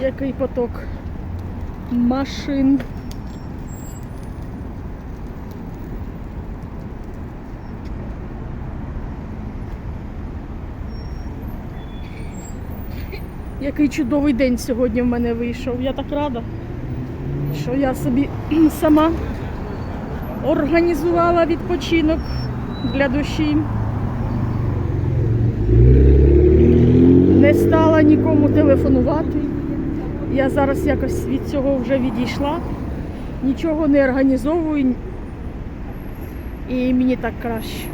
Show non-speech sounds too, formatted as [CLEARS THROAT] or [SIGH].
який поток машин. Який чудовий день сьогодні в мене вийшов. Я так рада, що я собі [CLEARS THROAT] сама організувала відпочинок для душі. Не стала нікому телефонувати. Я зараз якось від цього вже відійшла. Нічого не організовую. І мені так краще.